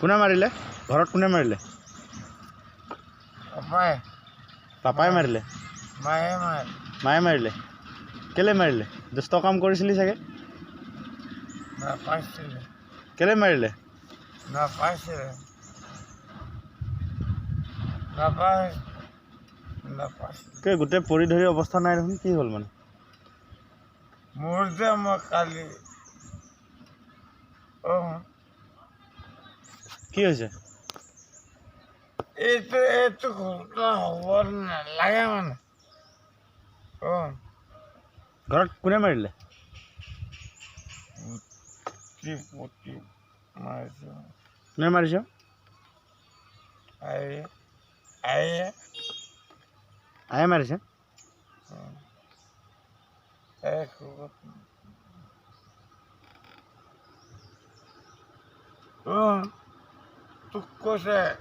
কোনে মাৰিলে? ঘৰত কোনে মাৰিলে? পাপাই পাপাই মাৰিলে? মায়ে মায়ে। মায়ে মাৰিলে? কেলে মাৰিলে? দুষ্ট কাম কৰিছিলি চাগে? কেলে মাৰিলে? গোটেই পৰি ধৰি অৱস্থা নাই দেখোন কি হ'ল মানে? মোৰ যে মই কালি অঁ কি হৈছে এইটো এইটো ঘটনা হ'ব নালাগে মানে অঁ ঘৰত কোনে মাৰিলে কি পুতি মাৰিছোঁ কোনে মাৰিছ আয়ে আয়ে আয়ে মাৰিছে А, то коже